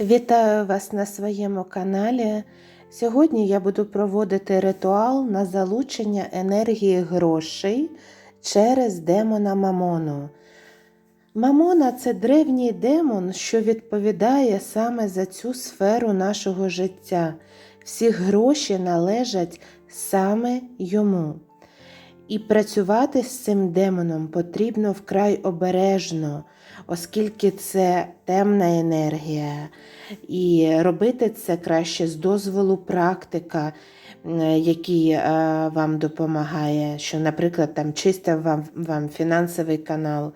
Вітаю вас на своєму каналі. Сьогодні я буду проводити ритуал на залучення енергії грошей через демона Мамону. Мамона це древній демон, що відповідає саме за цю сферу нашого життя. Всі гроші належать саме йому. І працювати з цим демоном потрібно вкрай обережно, оскільки це темна енергія. І робити це краще з дозволу практика, який е, вам допомагає, що, наприклад, там чистив вам, вам фінансовий канал,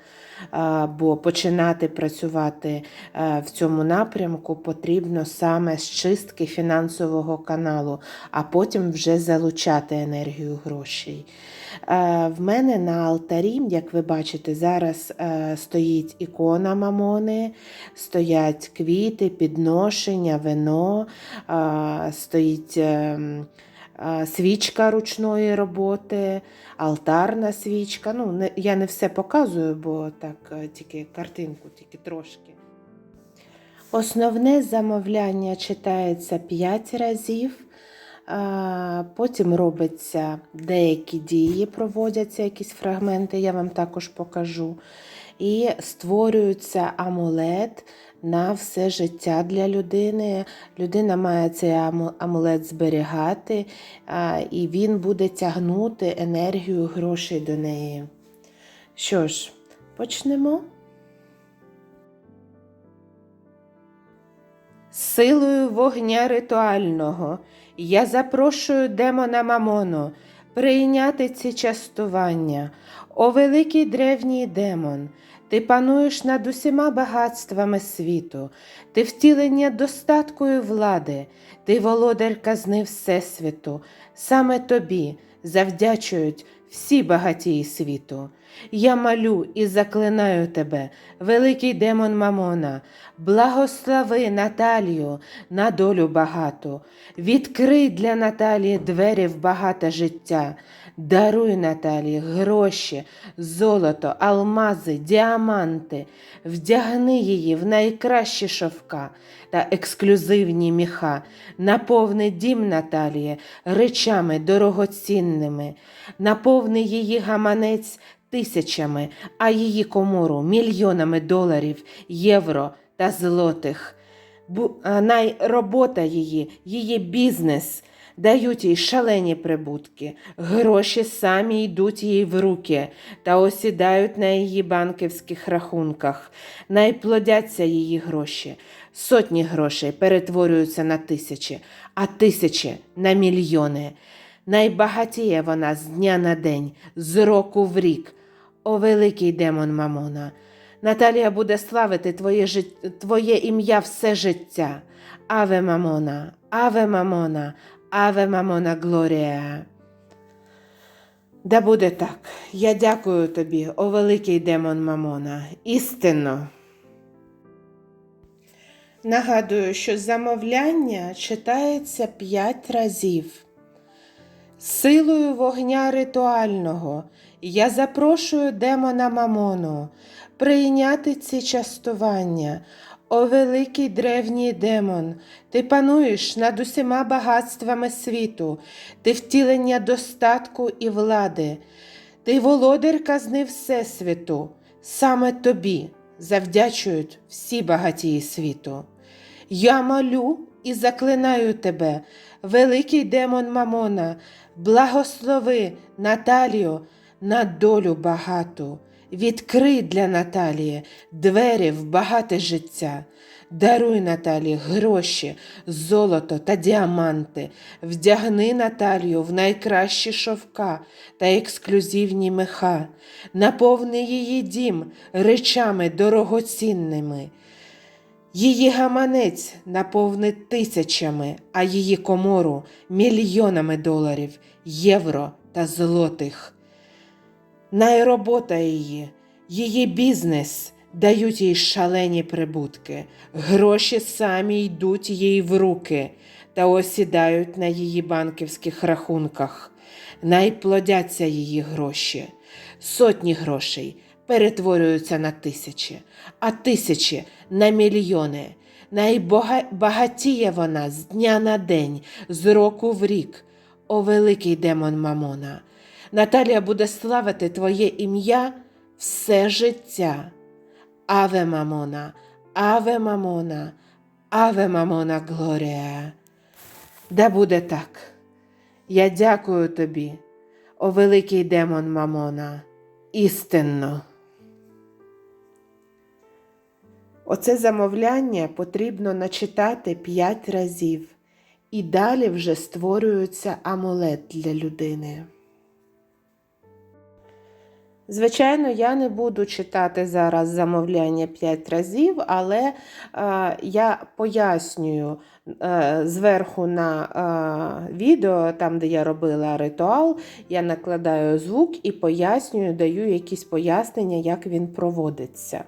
або починати працювати е, в цьому напрямку потрібно саме з чистки фінансового каналу, а потім вже залучати енергію грошей. Е, В мене на алтарі, як ви бачите, зараз е, стоїть ікона Мамони, стоять квіти, підношення, вино, е, стоїть свічка ручної роботи, алтарна свічка. Ну, не, я не все показую, бо так тільки картинку, тільки трошки. Основне замовляння читається 5 разів. А, Потім робиться деякі дії, проводяться якісь фрагменти, я вам також покажу. І створюється амулет на все життя для людини. Людина має цей амулет зберігати, і він буде тягнути енергію грошей до неї. Що ж, почнемо. Силою вогня ритуального я запрошую демона Мамону прийняти ці частування. О великий древній демон, ти пануєш над усіма багатствами світу, ти втілення достатку і влади, ти володар казни Всесвіту, саме тобі завдячують всі багатії світу. Я малю і заклинаю тебе, великий демон Мамона, благослови Наталію на долю багату, відкрий для Наталії двері в багате життя, даруй Наталії гроші, золото, алмази, діаманти, вдягни її в найкращі шовка та ексклюзивні міха, наповни дім Наталії речами дорогоцінними, наповни її гаманець тисячами, а її комору мільйонами доларів, євро та злотих. Бу, най робота її, її бізнес дають їй шалені прибутки. Гроші самі йдуть їй в руки та осідають на її банківських рахунках. Найплодяться її гроші. Сотні грошей перетворюються на тисячі, а тисячі на мільйони. Найбагатіє вона з дня на день, з року в рік. О великий демон Мамона! Наталія буде славити твоє, жит... твоє ім'я все життя. Аве Мамона, Аве Мамона, Аве Мамона Глорія. Да буде так. Я дякую тобі, о великий демон Мамона. Істинно. Нагадую, що замовляння читається п'ять разів. Силою вогня ритуального я запрошую демона Мамону прийняти ці частування. О великий древній демон, ти пануєш над усіма багатствами світу, ти втілення достатку і влади, ти володар казни Всесвіту, саме тобі завдячують всі багатії світу. Я молю і заклинаю тебе, великий демон Мамона, благослови Наталію на долю багату. Відкрий для Наталії двері в багате життя. Даруй Наталії гроші, золото та діаманти, вдягни Наталію в найкращі шовка та ексклюзивні меха, наповни її дім речами дорогоцінними. Її гаманець наповнить тисячами, а її комору мільйонами доларів, євро та злотих. Найробота її, її бізнес дають їй шалені прибутки, гроші самі йдуть їй в руки та осідають на її банківських рахунках. Найплодяться її гроші, сотні грошей перетворюються на тисячі, а тисячі на мільйони. Найбагатіє вона з дня на день, з року в рік. О великий демон Мамона. Наталія буде славити Твоє ім'я все життя. Аве Мамона, Аве Мамона, Аве Мамона Глорія. Да буде так. Я дякую тобі, о великий демон Мамона, істинно. Оце замовляння потрібно начитати п'ять разів, і далі вже створюється амулет для людини. Звичайно, я не буду читати зараз замовляння 5 разів, але е, я пояснюю е, зверху на е, відео, там, де я робила ритуал, я накладаю звук і пояснюю, даю якісь пояснення, як він проводиться.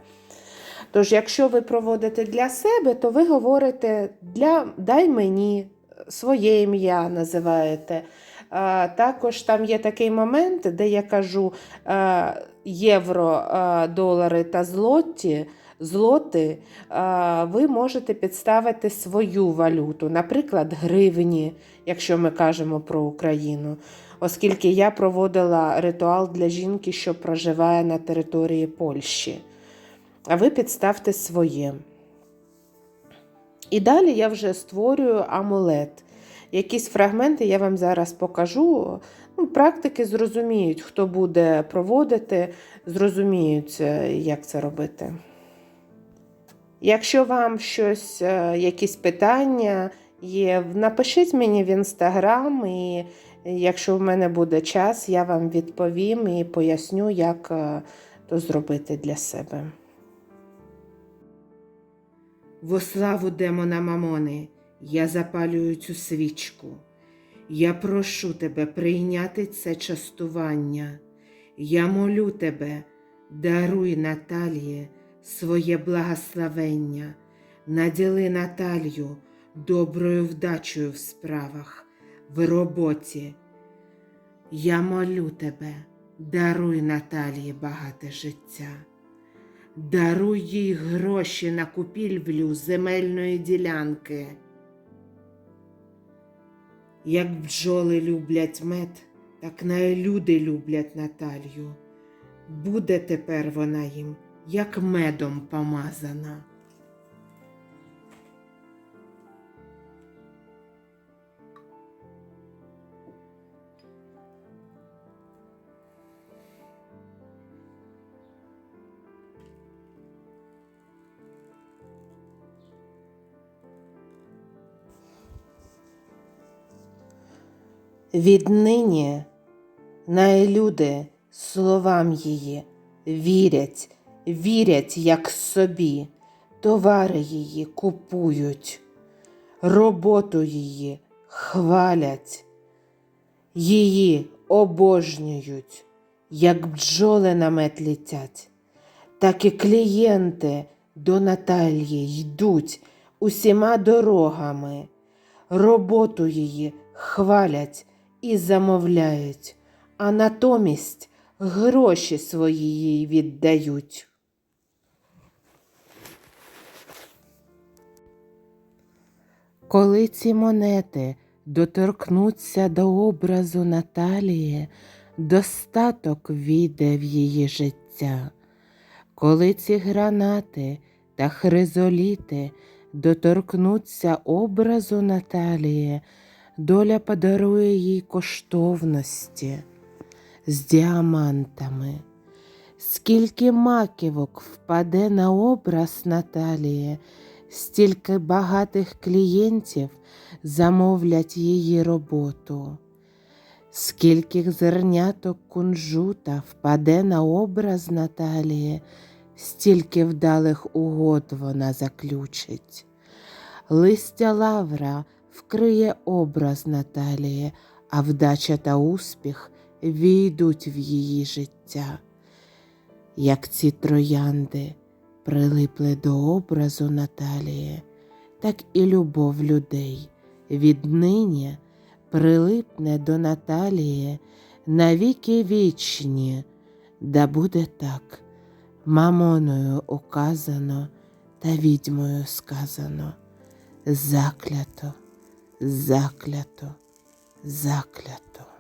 Тож, якщо ви проводите для себе, то ви говорите для дай мені своє ім'я називаєте. Також там є такий момент, де я кажу євро, долари та злоті. Злоти, ви можете підставити свою валюту, наприклад, гривні, якщо ми кажемо про Україну, оскільки я проводила ритуал для жінки, що проживає на території Польщі. А ви підставте своє. І далі я вже створюю амулет. Якісь фрагменти я вам зараз покажу. Ну, Практики зрозуміють, хто буде проводити, зрозуміють, е, як це робити. Якщо вам щось, е, якісь питання є, напишіть мені в інстаграм, і якщо в мене буде час, я вам відповім і поясню, як е, то зробити для себе. Во славу демона Мамони, я запалюю цю свічку. Я прошу тебе прийняти це частування. Я молю тебе, даруй Наталії своє благословення, наділи Наталію доброю вдачею в справах, в роботі. Я молю тебе, даруй Наталії багате життя. Даруй їй гроші на купівлю земельної ділянки. Як бджоли люблять мед, так на люди люблять Наталію. Буде тепер вона їм, як медом помазана. Віднині найлюди словам її вірять, вірять, як собі, товари її купують, роботу її хвалять, її обожнюють, як бджоли на мед літять, так і клієнти до Наталії йдуть усіма дорогами, роботу її хвалять і замовляють, а натомість гроші свої їй віддають. Коли ці монети доторкнуться до образу Наталії, достаток війде в її життя. Коли ці гранати та хризоліти доторкнуться образу Наталії, доля подарує їй коштовності з діамантами. Скільки маківок впаде на образ Наталії, стільки багатих клієнтів замовлять її роботу. Скільки зерняток кунжута впаде на образ Наталії, стільки вдалих угод вона заключить. Листя лавра вкриє образ Наталії, а вдача та успіх війдуть в її життя. Як ці троянди прилипли до образу Наталії, так і любов людей віднині прилипне до Наталії навіки вічні, да буде так, мамоною указано та відьмою сказано. Заклято, заклято, заклято.